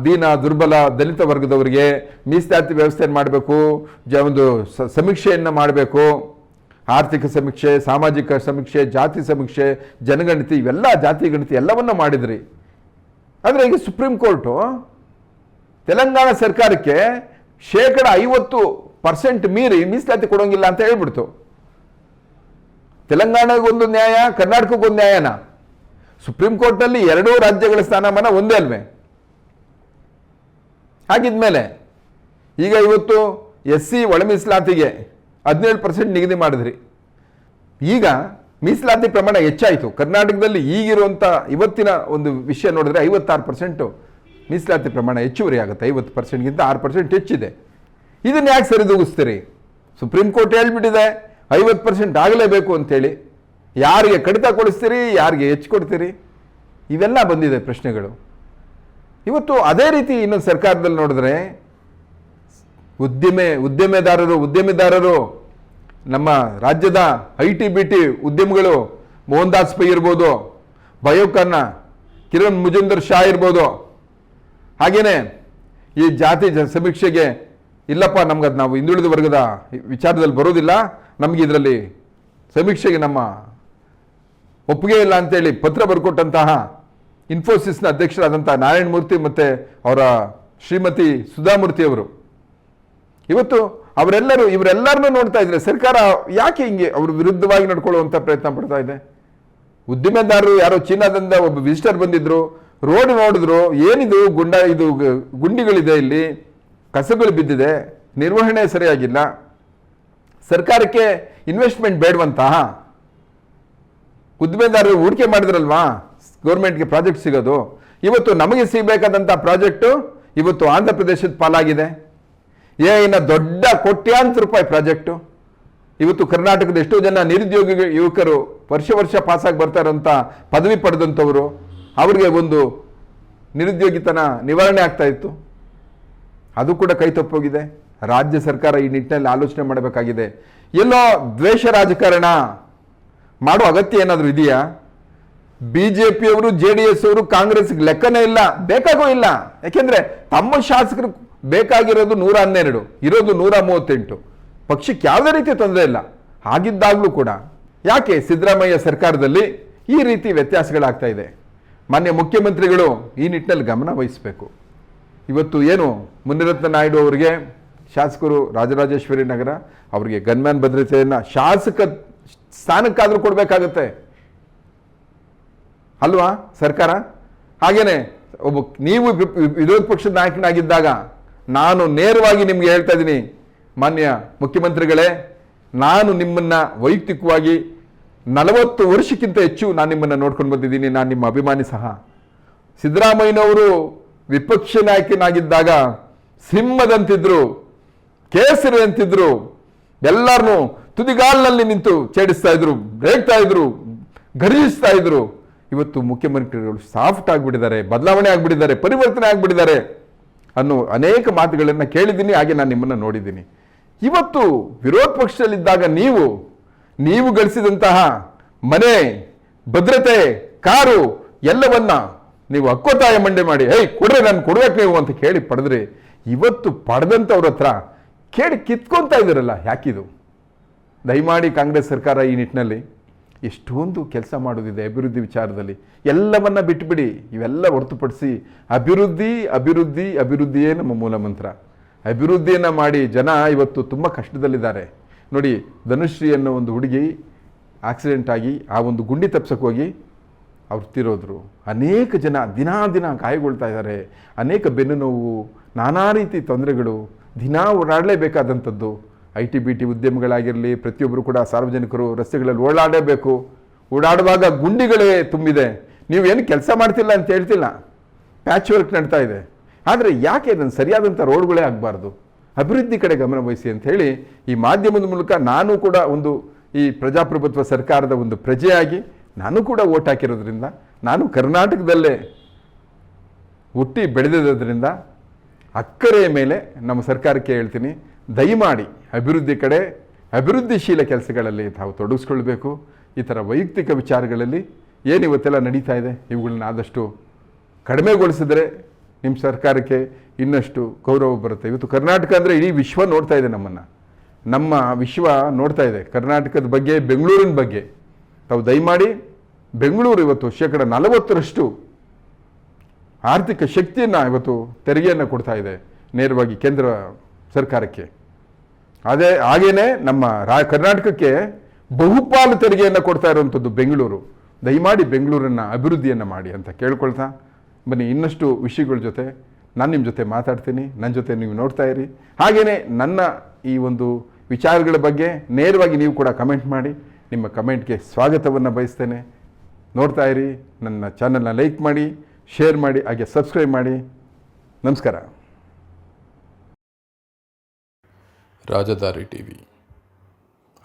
Speaker 1: ದೀನ, ದುರ್ಬಲ, ದಲಿತ ವರ್ಗದವರಿಗೆ ಮೀಸಲಾತಿ ವ್ಯವಸ್ಥೆಯನ್ನು ಮಾಡಬೇಕು, ಜ, ಒಂದು ಸಮೀಕ್ಷೆಯನ್ನು ಮಾಡಬೇಕು. ಆರ್ಥಿಕ ಸಮೀಕ್ಷೆ, ಸಾಮಾಜಿಕ ಸಮೀಕ್ಷೆ, ಜಾತಿ ಸಮೀಕ್ಷೆ, ಜನಗಣತಿ, ಇವೆಲ್ಲ ಜಾತಿ ಗಣತಿ ಎಲ್ಲವನ್ನು ಮಾಡಿದ್ರಿ. ಆದರೆ ಈಗ ಸುಪ್ರೀಂ ಕೋರ್ಟು ತೆಲಂಗಾಣ ಸರ್ಕಾರಕ್ಕೆ ಶೇಕಡ ಐವತ್ತು ಪರ್ಸೆಂಟ್ ಮೀರಿ ಮೀಸಲಾತಿ ಕೊಡೋಂಗಿಲ್ಲ ಅಂತ ಹೇಳ್ಬಿಡ್ತು. ತೆಲಂಗಾಣಗೊಂದು ನ್ಯಾಯ ಕರ್ನಾಟಕಕ್ಕೊಂದು ನ್ಯಾಯನ? ಸುಪ್ರೀಂ ಕೋರ್ಟ್ನಲ್ಲಿ ಎರಡೂ ರಾಜ್ಯಗಳ ಸ್ಥಾನಮಾನ ಒಂದೇ ಅಲ್ವೇ? ಹಾಗಿದ್ಮೇಲೆ, ಈಗ ಇವತ್ತು ಎಸ್ ಸಿ ಒಳ ಮೀಸಲಾತಿಗೆ ಹದಿನೇಳು ಪರ್ಸೆಂಟ್ ನಿಗದಿ ಮಾಡಿದ್ರಿ. ಈಗ ಮೀಸಲಾತಿ ಪ್ರಮಾಣ ಹೆಚ್ಚಾಯಿತು. ಕರ್ನಾಟಕದಲ್ಲಿ ಈಗಿರುವಂಥ ಇವತ್ತಿನ ಒಂದು ವಿಷಯ ನೋಡಿದ್ರೆ ಐವತ್ತಾರು ಪರ್ಸೆಂಟು ಮೀಸಲಾತಿ ಪ್ರಮಾಣ ಹೆಚ್ಚುವರಿ ಆಗುತ್ತೆ ಐವತ್ತು ಪರ್ಸೆಂಟ್ಗಿಂತ ಆರು ಪರ್ಸೆಂಟ್ ಹೆಚ್ಚಿದೆ. ಇದನ್ನು ಯಾಕೆ ಸರಿದೂಗಿಸ್ತೀರಿ? ಸುಪ್ರೀಂ ಕೋರ್ಟ್ ಹೇಳ್ಬಿಟ್ಟಿದೆ, ಐವತ್ತು ಪರ್ಸೆಂಟ್ ಆಗಲೇಬೇಕು ಅಂಥೇಳಿ ಯಾರಿಗೆ ಕಡಿತ ಕೊಡಿಸ್ತೀರಿ, ಯಾರಿಗೆ ಹೆಚ್ಚು ಕೊಡ್ತೀರಿ? ಇವೆಲ್ಲ ಬಂದಿದೆ ಪ್ರಶ್ನೆಗಳು. ಇವತ್ತು ಅದೇ ರೀತಿ ಇನ್ನೊಂದು ಸರ್ಕಾರದಲ್ಲಿ ನೋಡಿದ್ರೆ ಉದ್ಯಮೆ ಉದ್ಯಮೆದಾರರು ಉದ್ಯಮಿದಾರರು ನಮ್ಮ ರಾಜ್ಯದ ಐ ಟಿ ಬಿ ಟಿ ಉದ್ಯಮಗಳು ಮೋಹನ್ ದಾಸ್ ಪೈ ಇರ್ಬೋದು ಬಯೋಕನ್ನ ಕಿರಣ್ ಮುಜುಂದರ್ ಶಾ ಇರ್ಬೋದು. ಹಾಗೇ ಈ ಜಾತಿ ಸಮೀಕ್ಷೆಗೆ ಇಲ್ಲಪ್ಪ ನಮ್ಗೆ ಅದು ನಾವು ಹಿಂದುಳಿದ ವರ್ಗದ ವಿಚಾರದಲ್ಲಿ ಬರೋದಿಲ್ಲ. ನಮಗೆ ಇದರಲ್ಲಿ ಸಮೀಕ್ಷೆಗೆ ನಮ್ಮ ಒಪ್ಪಿಗೆ ಇಲ್ಲ ಅಂತೇಳಿ ಪತ್ರ ಬರ್ಕೊಟ್ಟಂತಹ ಇನ್ಫೋಸಿಸ್ನ ಅಧ್ಯಕ್ಷರಾದಂಥ ನಾರಾಯಣ ಮೂರ್ತಿ ಮತ್ತು ಅವರ ಶ್ರೀಮತಿ ಸುಧಾಮೂರ್ತಿಯವರು ಇವತ್ತು ಅವರೆಲ್ಲರೂ ಇವರೆಲ್ಲರನ್ನೂ ನೋಡ್ತಾ ಇದ್ರೆ ಸರ್ಕಾರ ಯಾಕೆ ಹಿಂಗೆ ಅವ್ರ ವಿರುದ್ಧವಾಗಿ ನಡ್ಕೊಳ್ಳುವಂಥ ಪ್ರಯತ್ನ ಪಡ್ತಾ ಇದೆ? ಉದ್ದಿಮೆದಾರರು ಯಾರೋ ಚೀನಾದಿಂದ ಒಬ್ಬ ವಿಸಿಟರ್ ಬಂದಿದ್ರು ರೋಡ್ ನೋಡಿದ್ರು, ಏನಿದು ಗುಂಡ, ಇದು ಗುಂಡಿಗಳಿದೆ ಇಲ್ಲಿ, ಕಸಗಳು ಬಿದ್ದಿದೆ, ನಿರ್ವಹಣೆ ಸರಿಯಾಗಿಲ್ಲ, ಸರ್ಕಾರಕ್ಕೆ ಇನ್ವೆಸ್ಟ್ಮೆಂಟ್ ಬೇಡವಂತ ಉದ್ದಿಮೆದಾರರು ಹೂಡಿಕೆ ಮಾಡಿದ್ರಲ್ವಾ? ಗೌರ್ಮೆಂಟ್ಗೆ ಪ್ರಾಜೆಕ್ಟ್ ಸಿಗೋದು. ಇವತ್ತು ನಮಗೆ ಸಿಗಬೇಕಾದಂಥ ಪ್ರಾಜೆಕ್ಟು ಇವತ್ತು ಆಂಧ್ರ ಪ್ರದೇಶದ ಪಾಲಾಗಿದೆ. ಏ ಇನ್ನು ದೊಡ್ಡ ಕೋಟ್ಯಾಂತರ ರೂಪಾಯಿ ಪ್ರಾಜೆಕ್ಟು. ಇವತ್ತು ಕರ್ನಾಟಕದ ಎಷ್ಟೋ ಜನ ನಿರುದ್ಯೋಗಿ ಯುವಕರು ವರ್ಷ ವರ್ಷ ಪಾಸಾಗಿ ಬರ್ತಾರೆ ಅಂತ ಪದವಿ ಪಡೆದಂಥವರು, ಅವರಿಗೆ ಒಂದು ನಿರುದ್ಯೋಗಿತನ ನಿವಾರಣೆ ಆಗ್ತಾ ಇತ್ತು. ಅದು ಕೂಡ ಕೈ ತಪ್ಪೋಗಿದೆ. ರಾಜ್ಯ ಸರ್ಕಾರ ಈ ನಿಟ್ಟಿನಲ್ಲಿ ಆಲೋಚನೆ ಮಾಡಬೇಕಾಗಿದೆ. ಎಲ್ಲೋ ದ್ವೇಷ ರಾಜಕಾರಣ ಮಾಡೋ ಅಗತ್ಯ ಏನಾದರೂ ಇದೆಯಾ? ಬಿ ಜೆ ಪಿಯವರು ಜೆ ಡಿ ಎಸ್ ಅವರು, ಕಾಂಗ್ರೆಸ್ಗೆ ಲೆಕ್ಕನೇ ಇಲ್ಲ, ಬೇಕಾಗೋ ಇಲ್ಲ. ಯಾಕೆಂದ್ರೆ ತಮ್ಮ ಶಾಸಕರು ಬೇಕಾಗಿರೋದು ನೂರ ಹನ್ನೆರಡು, ಇರೋದು ನೂರ ಮೂವತ್ತೆಂಟು. ಪಕ್ಷಕ್ಕೆ ಯಾವುದೇ ರೀತಿ ತೊಂದರೆ ಇಲ್ಲ. ಹಾಗಿದ್ದಾಗಲೂ ಕೂಡ ಯಾಕೆ ಸಿದ್ದರಾಮಯ್ಯ ಸರ್ಕಾರದಲ್ಲಿ ಈ ರೀತಿ ವ್ಯತ್ಯಾಸಗಳಾಗ್ತಾ ಇದೆ? ಮಾನ್ಯ ಮುಖ್ಯಮಂತ್ರಿಗಳು ಈ ನಿಟ್ಟಿನಲ್ಲಿ ಗಮನ ವಹಿಸಬೇಕು. ಇವತ್ತು ಏನು ಮುನಿರತ್ನ ನಾಯ್ಡು ಅವರಿಗೆ, ಶಾಸಕರು ರಾಜರಾಜೇಶ್ವರಿ ನಗರ, ಅವರಿಗೆ ಗನ್ಮ್ಯಾನ್ ಭದ್ರತೆಯನ್ನು ಶಾಸಕ ಸ್ಥಾನಕ್ಕಾದರೂ ಕೊಡಬೇಕಾಗತ್ತೆ. ಅಲ್ವಾ ಸರ್ಕಾರ? ಹಾಗೇನೆ, ಒಬ್ಬ ನೀವು ವಿರೋಧ ಪಕ್ಷದ ನಾಯಕನಾಗಿದ್ದಾಗ ನಾನು ನೇರವಾಗಿ ನಿಮಗೆ ಹೇಳ್ತಾ ಇದ್ದೀನಿ ಮಾನ್ಯ ಮುಖ್ಯಮಂತ್ರಿಗಳೇ, ನಾನು ನಿಮ್ಮನ್ನ ವೈಯಕ್ತಿಕವಾಗಿ ನಲವತ್ತು ವರ್ಷಕ್ಕಿಂತ ಹೆಚ್ಚು ನಾನು ನಿಮ್ಮನ್ನ ನೋಡ್ಕೊಂಡು ಬಂದಿದ್ದೀನಿ, ನಾನು ನಿಮ್ಮ ಅಭಿಮಾನಿ ಸಹ. ಸಿದ್ದರಾಮಯ್ಯನವರು ವಿಪಕ್ಷ ನಾಯಕನಾಗಿದ್ದಾಗ ಸಿಂಹದಂತಿದ್ರು, ಕೇಸರಿ ಅಂತಿದ್ರು ಎಲ್ಲರನ್ನೂ ತುದಿಗಾಲಿನಲ್ಲಿ ನಿಂತು ಛೇಡಿಸ್ತಾ ಇದ್ರು, ರೇಗ್ತಾ ಇದ್ರು ಗರ್ಜಿಸ್ತಾ ಇದ್ರು. ಇವತ್ತು ಮುಖ್ಯಮಂತ್ರಿಗಳು ಸಾಫ್ಟ್ ಆಗಿಬಿಟ್ಟಿದ್ದಾರೆ, ಬದಲಾವಣೆ ಆಗಿಬಿಟ್ಟಿದ್ದಾರೆ, ಪರಿವರ್ತನೆ ಆಗಿಬಿಟ್ಟಿದ್ದಾರೆ. ಅನ್ನೋ ಅನೇಕ ಮಾತುಗಳನ್ನು ಕೇಳಿದ್ದೀನಿ, ಹಾಗೆ ನಾನು ನಿಮ್ಮನ್ನು ನೋಡಿದ್ದೀನಿ. ಇವತ್ತು ವಿರೋಧ ಪಕ್ಷದಲ್ಲಿದ್ದಾಗ ನೀವು ನೀವು ಗಳಿಸಿದಂತಹ ಮನೆ, ಭದ್ರತೆ, ಕಾರು, ಎಲ್ಲವನ್ನ ನೀವು ಹಕ್ಕೋತಾಯ ಮಂಡೆ ಮಾಡಿ ಹೇಯ್ ಕೊಡ್ರಿ, ನಾನು ಕೊಡ್ಬೇಕು ನೀವು ಅಂತ ಕೇಳಿ ಪಡೆದ್ರಿ, ಇವತ್ತು ಪಡೆದಂಥವ್ರ ಹತ್ರ ಕೇಳಿ ಕಿತ್ಕೊಂತ ಇದ್ದೀರಲ್ಲ, ಯಾಕಿದು? ದಯಮಾಡಿ ಕಾಂಗ್ರೆಸ್ ಸರ್ಕಾರ ಈ ನಿಟ್ಟಿನಲ್ಲಿ ಎಷ್ಟೊಂದು ಕೆಲಸ ಮಾಡೋದಿದೆ ಅಭಿವೃದ್ಧಿ ವಿಚಾರದಲ್ಲಿ. ಎಲ್ಲವನ್ನ ಬಿಟ್ಟುಬಿಡಿ ಇವೆಲ್ಲ ಹೊರತುಪಡಿಸಿ. ಅಭಿವೃದ್ಧಿ ಅಭಿವೃದ್ಧಿ, ಅಭಿವೃದ್ಧಿಯೇ ನಮ್ಮ ಮೂಲ ಮಂತ್ರ. ಅಭಿವೃದ್ಧಿಯನ್ನು ಮಾಡಿ ಜನ ಇವತ್ತು ತುಂಬ ಕಷ್ಟದಲ್ಲಿದ್ದಾರೆ. ನೋಡಿ, ಧನುಶ್ರೀ ಅನ್ನೋ ಒಂದು ಹುಡುಗಿ ಆಕ್ಸಿಡೆಂಟ್ ಆಗಿ ಆ ಒಂದು ಗುಂಡಿ ತಪ್ಸಕ್ಕೆ ಹೋಗಿ ಅವ್ರು ತಿರೋದ್ರು ಅನೇಕ ಜನ ದಿನಾ ದಿನ ಗಾಯಗೊಳ್ತಾ ಇದ್ದಾರೆ. ಅನೇಕ ಬೆನ್ನು ನೋವು ನಾನಾ ರೀತಿ ತೊಂದರೆಗಳು, ದಿನಾ ಓಡಾಡಲೇಬೇಕಾದಂಥದ್ದು. ಐ ಟಿ ಬಿ ಟಿ ಉದ್ಯಮಗಳಾಗಿರಲಿ ಪ್ರತಿಯೊಬ್ಬರು ಕೂಡ ಸಾರ್ವಜನಿಕರು ರಸ್ತೆಗಳಲ್ಲಿ ಓಡಾಡಬೇಕು. ಓಡಾಡುವಾಗ ಗುಂಡಿಗಳೇ ತುಂಬಿದೆ. ನೀವು ಏನು ಕೆಲಸ ಮಾಡ್ತಿಲ್ಲ ಅಂತ ಹೇಳ್ತಿಲ್ಲ. ಪ್ಯಾಚ್ ವರ್ಕ್ ನಡ್ತಾ ಇದೆ. ಆದರೆ ಯಾಕೆ ಇದನ್ನು ಸರಿಯಾದಂಥ ರೋಡ್ಗಳೇ ಆಗಬಾರ್ದು? ಅಭಿವೃದ್ಧಿ ಕಡೆ ಗಮನ ವಹಿಸಿ ಅಂತ ಹೇಳಿ ಈ ಮಾಧ್ಯಮದ ಮೂಲಕ ನಾನು ಕೂಡ ಒಂದು ಈ ಪ್ರಜಾಪ್ರಭುತ್ವ ಸರ್ಕಾರದ ಒಂದು ಪ್ರಜೆಯಾಗಿ ನಾನು ಕೂಡ ಓಟ್ ಹಾಕಿರೋದ್ರಿಂದ, ನಾನು ಕರ್ನಾಟಕದಲ್ಲೇ ಹುಟ್ಟಿ ಬೆಳೆದಿರೋದ್ರಿಂದ ಅಕ್ಕರೆಯ ಮೇಲೆ ನಮ್ಮ ಸರ್ಕಾರಕ್ಕೆ ಹೇಳ್ತೀನಿ. ದಯಮಾಡಿ ಅಭಿವೃದ್ಧಿ ಕಡೆ, ಅಭಿವೃದ್ಧಿಶೀಲ ಕೆಲಸಗಳಲ್ಲಿ ತಾವು ತೊಡಗಿಸ್ಕೊಳ್ಬೇಕು. ಈ ಥರ ವೈಯಕ್ತಿಕ ವಿಚಾರಗಳಲ್ಲಿ ಏನು ಇವತ್ತೆಲ್ಲ ನಡೀತಾ ಇದೆ, ಇವುಗಳನ್ನ ಆದಷ್ಟು ಕಡಿಮೆಗೊಳಿಸಿದ್ರೆ ನಿಮ್ಮ ಸರ್ಕಾರಕ್ಕೆ ಇನ್ನಷ್ಟು ಗೌರವ ಬರುತ್ತೆ. ಇವತ್ತು ಕರ್ನಾಟಕ ಅಂದರೆ ಇಡೀ ವಿಶ್ವ ನೋಡ್ತಾ ಇದೆ ನಮ್ಮನ್ನು. ನಮ್ಮ ವಿಶ್ವ ನೋಡ್ತಾ ಇದೆ. ಕರ್ನಾಟಕದ ಬಗ್ಗೆ, ಬೆಂಗಳೂರಿನ ಬಗ್ಗೆ. ತಾವು ದಯಮಾಡಿ ಬೆಂಗಳೂರು ಇವತ್ತು ಶೇಕಡ ನಲವತ್ತರಷ್ಟು ಆರ್ಥಿಕ ಶಕ್ತಿಯನ್ನು ಇವತ್ತು ತೆರಿಗೆಯನ್ನು ಕೊಡ್ತಾ ಇದೆ, ನೇರವಾಗಿ ಕೇಂದ್ರ ಸರ್ಕಾರಕ್ಕೆ. ಅದೇ ಹಾಗೇನೆ ನಮ್ಮ ರಾ ಕರ್ನಾಟಕಕ್ಕೆ ಬಹುಪಾಲು ತೆರಿಗೆಯನ್ನು ಕೊಡ್ತಾ ಇರುವಂಥದ್ದು ಬೆಂಗಳೂರು. ದಯಮಾಡಿ ಬೆಂಗಳೂರನ್ನು ಅಭಿವೃದ್ಧಿಯನ್ನು ಮಾಡಿ ಅಂತ ಕೇಳ್ಕೊಳ್ತಾ. ಬನ್ನಿ, ಇನ್ನಷ್ಟು ವಿಷಯಗಳ ಜೊತೆ ನಾನು ನಿಮ್ಮ ಜೊತೆ ಮಾತಾಡ್ತೀನಿ. ನನ್ನ ಜೊತೆ ನೀವು ನೋಡ್ತಾ ಇರಿ. ಹಾಗೆಯೇ ನನ್ನ ಈ ಒಂದು ವಿಚಾರಗಳ ಬಗ್ಗೆ ನೇರವಾಗಿ ನೀವು ಕೂಡ ಕಮೆಂಟ್ ಮಾಡಿ. ನಿಮ್ಮ ಕಮೆಂಟ್ಗೆ ಸ್ವಾಗತವನ್ನು ಬಯಸ್ತೇನೆ. ನೋಡ್ತಾ ಇರಿ, ನನ್ನ ಚಾನಲ್ನ ಲೈಕ್ ಮಾಡಿ, ಶೇರ್ ಮಾಡಿ, ಹಾಗೆ ಸಬ್ಸ್ಕ್ರೈಬ್ ಮಾಡಿ. ನಮಸ್ಕಾರ.
Speaker 6: ರಾಜದಾರಿ ಟಿವಿ.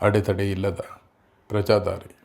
Speaker 6: ಅಡೆತಡೆ ಇಲ್ಲದ ಪ್ರಜಾದಾರಿ.